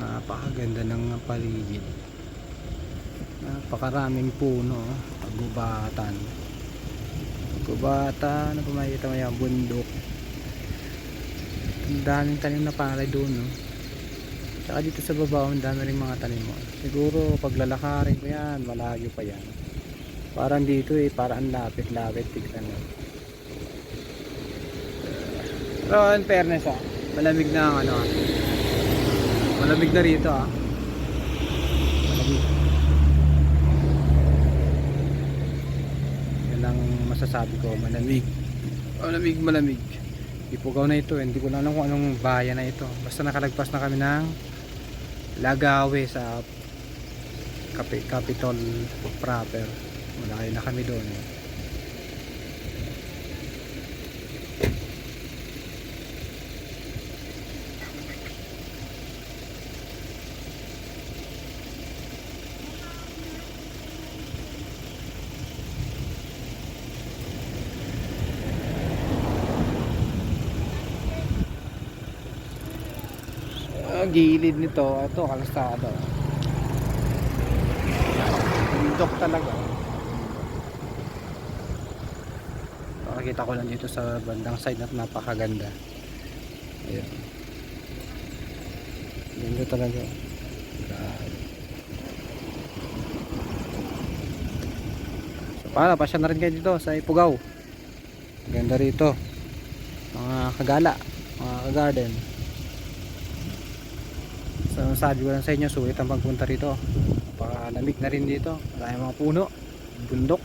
napakaganda ng paligid napakaraming puno oh. pagubatan pagubatan ano pa makikita mo yan bundok ang daming tanim na palay doon no Tsaka dito sa baba, ang dami rin mga tanim mo. Siguro paglalakarin ko yan, malayo pa yan. Parang dito eh, parang ang lapit-lapit, tignan mo. Pero in fairness ah, malamig na ang ano ah. Malamig na rito ah. Malamig. Yan ang masasabi ko, malamig. Malamig, malamig. Ipugaw na ito, eh. hindi ko na alam kung anong bayan na ito. Basta nakalagpas na kami ng Lagawe sa Capi- Capitol proper. Malayo na kami doon. Sa gilid nito, ito kalsada. Bundok talaga. Pakikita ko lang dito sa bandang side na napakaganda. Ayun. Ganda talaga. So, para, pasya na rin kayo dito sa Ipugaw. Ganda rito. Mga kagala, mga kagarden. So sabi ko lang sa inyo, sulit ang pagpunta rito. Pakalamig na rin dito. Marami mga puno, bundok.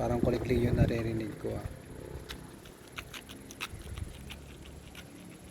Parang kuliklik yung naririnig ko ah.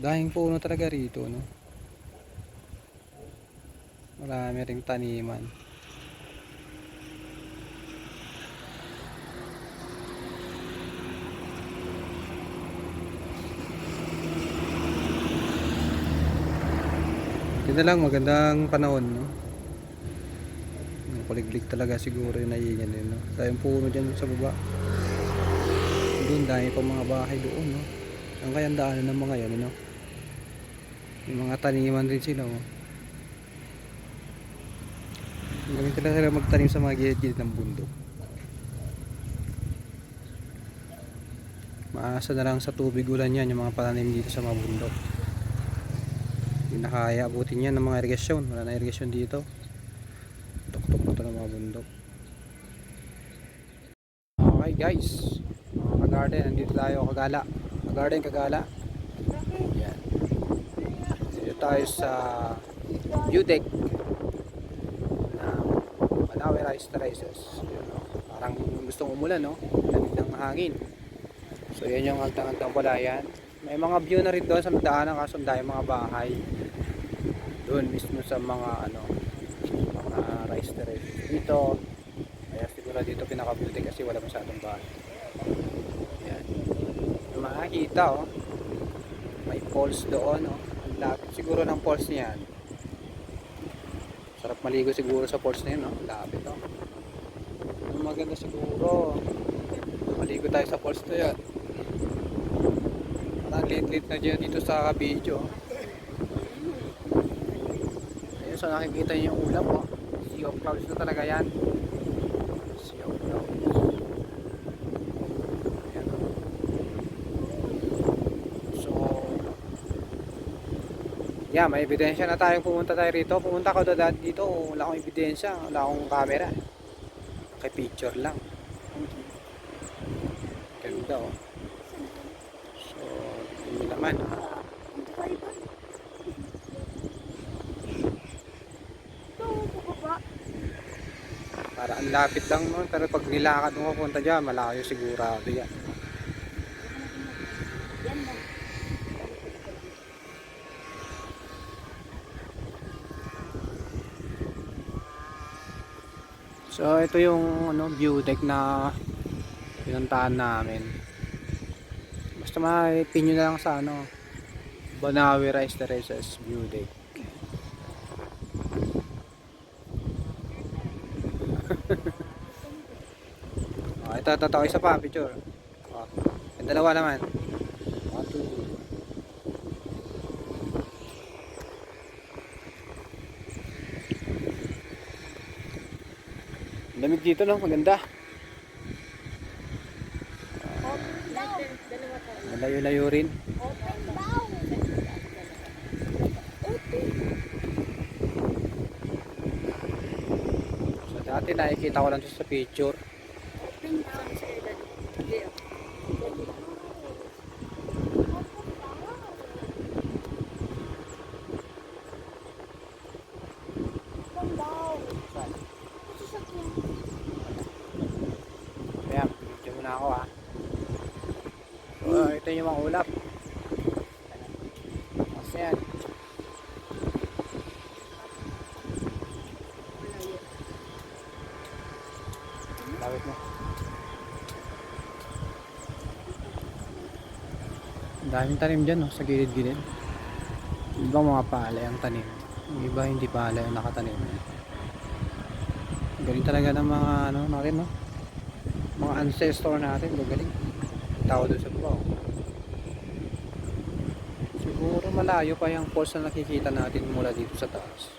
Dahing puno talaga rito, no? Marami ring taniman. Na lang, magandang panahon, no? Kuliglig talaga siguro yung naiingan din, no? Dahil puno dyan sa baba. Doon, dahil pa mga bahay doon, no? Ang kayang daanan ng mga yan, no? Yung mga taniman rin sila, oh. Galing talaga sila magtanim sa mga gilid-gilid ng bundok. Maasa na lang sa tubig ulan yan, yung mga pananim dito sa mga bundok. Hindi na kaya abutin yan ng mga irigasyon. Wala na irigasyon dito. Tuktok na ito ng mga bundok. Okay guys. Mga kagarden, nandito tayo kagala. Kagarden, kagala. Yan. Dito tayo sa deck ng Manawi Rice Terraces. Parang gustong umulan, no? Lamig ng hangin. So yan yung agtang-agtang palayan. May mga view na rin doon sa daanan kaso ang dahil mga bahay. Doon mismo sa mga ano mga rice terraces. Dito kaya siguro dito pinakabuti kasi wala masyadong bahay. Yan. Yung makakita oh. May falls doon oh. Ang lapit siguro ng falls niyan. Sarap maligo siguro sa falls na yun oh. Lapit oh. Ang maganda siguro maligo tayo sa falls na yan. Parang lit-lit na dyan dito sa video. Ayun, so nakikita niyo yung ulap oh. Sea of clouds na talaga yan. Sea of clouds. Ayan, oh. So, yeah, may ebidensya na tayong pumunta tayo rito. Pumunta ako dati dito, wala akong ebidensya, wala akong camera. Kay picture lang. Ganda oh. Naman. Para ang lapit lang no, pero pag nilakad mo punta diyan, malayo sigurado yan. So ito yung ano view deck na pinuntahan namin. Basta ma-pin nyo na lang sa ano Banawi Rice Terraces view deck. okay, ito, ito, ito, isa pa, picture. Oh, yung dalawa naman. One, two. Lamig dito, no? Maganda. Malayo-layo rin. So, dati nakikita ko lang sa picture. Kaya, video muna ako ha. So, ito yung mga ulap. Kasi yan. Lawit mo. Ang daming tanim dyan no, sa gilid-gilid. Ibang mga palay ang tanim. Yung iba hindi palay ang nakatanim. Galing talaga ng mga ano natin no. Mga ancestor natin, gagaling. Tao doon sa baba. oh. Siguro malayo pa yung falls na nakikita natin mula dito sa taas.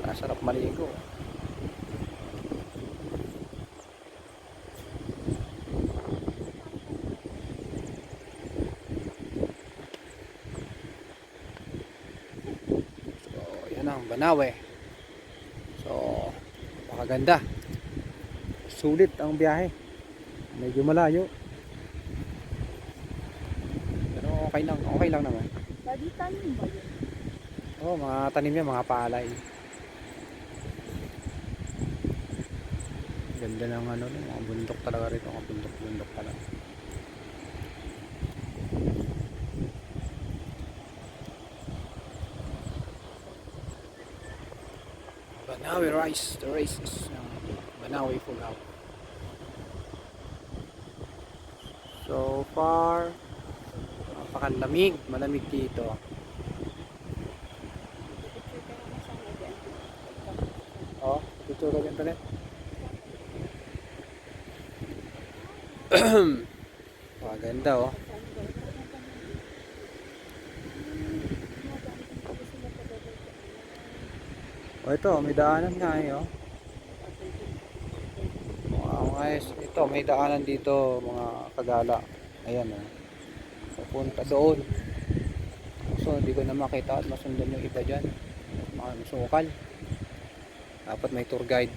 Masarap maligo. So, Banawe. So, makaganda. Sulit ang biyahe. Medyo malayo. Pero okay lang, okay lang naman. Lagi tanim ba yun? Oo, mga tanim yan, mga palay. Ganda ng ano, mga bundok talaga rito, mga bundok-bundok talaga. Banawi rice, the rice is uh, Banawi Fugao. So far, napakalamig, malamig dito. Oh, picture ka dyan talit. Maganda oh. Oh, ito, may daanan nga eh, oh. Mga guys, ito, may daanan dito, mga kagala. Ayan, oh. Pupunta doon. So, hindi ko na makita at masundan yung iba dyan. Mga sukal. Dapat may tour guide.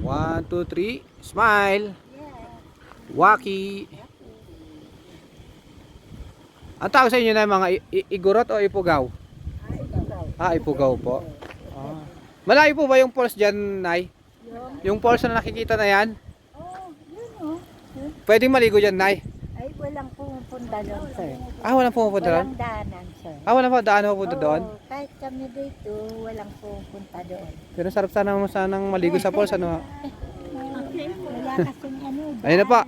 One, two, three. Smile. Yeah. Waki. Ang tawag sa inyo na mga igurot o ipugaw? Ah, ipugaw po. Ah. Malayo po ba yung falls dyan, Nay? Yung, falls na nakikita na yan? oh, yun oh. Yun. Pwedeng maligo dyan, Nay? Ay, walang pumupunta doon, sir. Ah, walang pumupunta doon? Walang daanan, sir. Ah, walang pa daan pupunta Oo, doon? kahit kami dito, walang pumupunta doon. Pero sarap sana mo sanang maligo sa falls, ano? Wala kasing ano. Ayun na pa.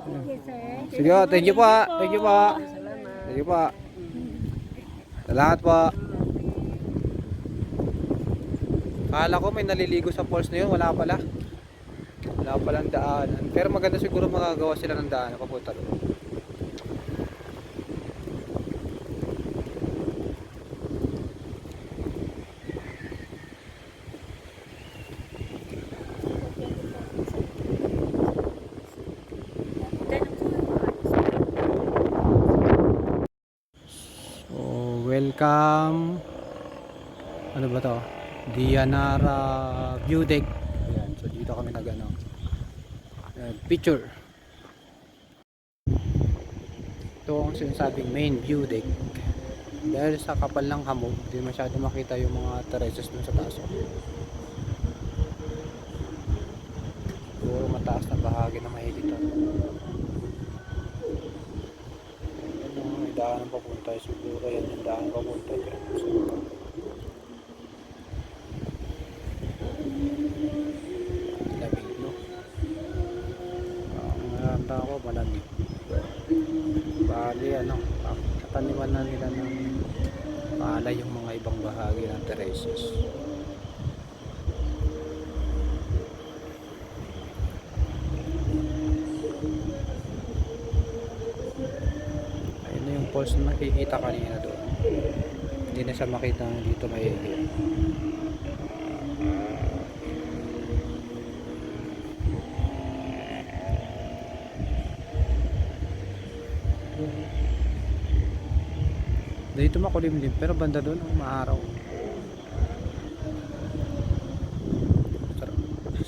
Okay, sir. Sige, oh, thank you po. ah. Thank you po. You po. Salamat po. Kala ko may naliligo sa falls na yun, wala pala. Wala palang daanan. Pero maganda siguro magagawa sila ng daan papunta doon. So, welcome. Ano ba to? Dianara View Deck. Ayan, so dito kami nag ano, uh, picture. Ito ang sinasabing main view deck. Dahil sa kapal ng hamog, hindi masyado makita yung mga terraces dun sa taas. Puro mataas na bahagi na mahigit to. Daanan papunta. Siguro yan yung daanan papunta dyan. So, lamig, no? Ang naranda ko, malamig. Bali, ano, kataniman na nila ng Palay yung mga ibang bahagi ng terraces. Ayun na yung falls na nakikita kanina doon. Hindi na siya makita dito may Dito makulimlim pero banda doon oh, maaraw. Sarap,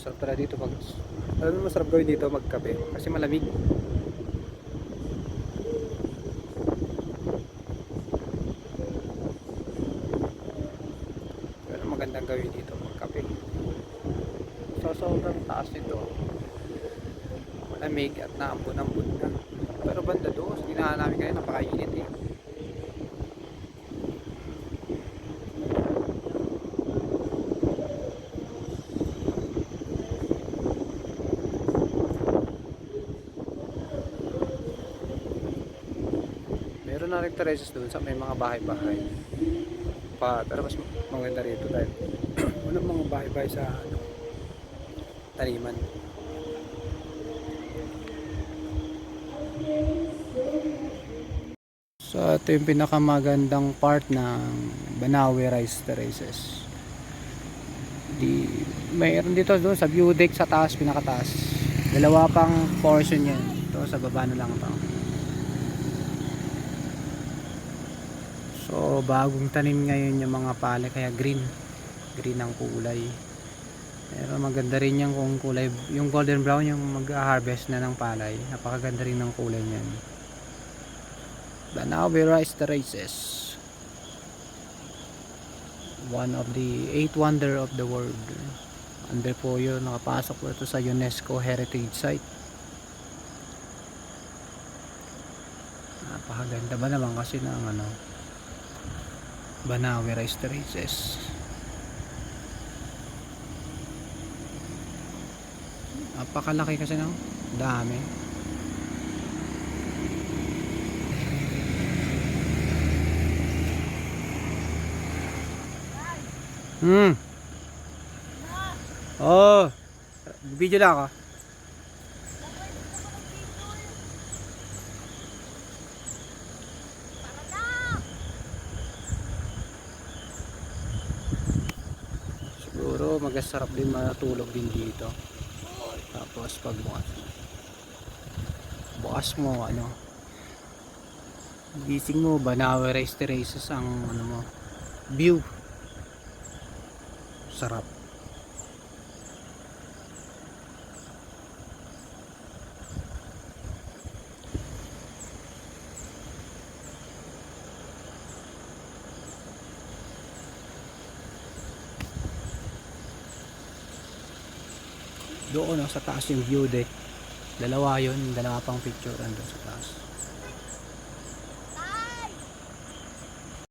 sarap pala dito pag alam mo masarap gawin dito magkape kasi malamig. Pero magandang gawin dito magkape. So sobrang taas nito. Malamig at naambon-ambon na. Pero banda doon, sa ginahan namin kayo napakainit eh. Meron na rin terraces doon sa may mga bahay-bahay. Pa, pero mas maganda rito dahil walang mga bahay-bahay sa ano, taniman. So ito yung pinakamagandang part ng Banawe Rice Terraces. Di, mayroon dito doon sa view deck sa taas, pinakataas. Dalawa pang portion yan. Ito sa baba na lang ito. So bagong tanim ngayon yung mga pale kaya green. Green ang kulay. Pero maganda rin yung kung kulay, yung golden brown yung mag-harvest na ng palay. Napakaganda rin ng kulay niyan. Banawe Rice Terraces. One of the eight wonder of the world. Under po yun, nakapasok po ito sa UNESCO Heritage Site. Napakaganda ba naman kasi ng ano, Banawe Rice Terraces. Napakalaki kasi ng dami. Hmm. Oh. Video lang ako. Siguro magasarap din matulog din dito. Tapos pag bukas, bukas mo ano, gising mo, Banawe Rice Terraces ang ano mo, view. Sarap. Doon no, sa taas yung view deck. Dalawa yun, dalawa pang picture andun sa taas.